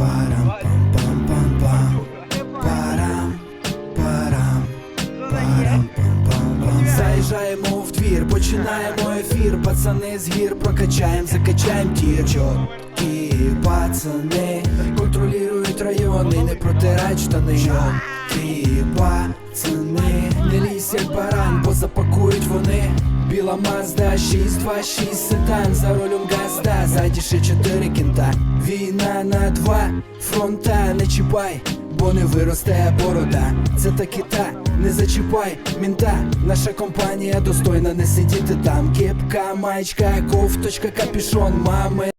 парам пам пам пам пам. Парам парам парам пам пам пам. Заїжджаємо в двір, починаємо ефір, пацани з гір, прокачаємо, закачаємо ті, Чоткі пацани контролюють райони, не протирають штани Чоткі пацани не лізь як баран, бо запакують вони. Біла Мазда 626 седан За рулем газда, ще чотири кінта Війна на два фронта, не чіпай бо не виросте борода. Це таки та, не зачіпай мінта. Наша компанія достойна не сидіти там. Кепка, маєчка, кофточка, капішон, мами.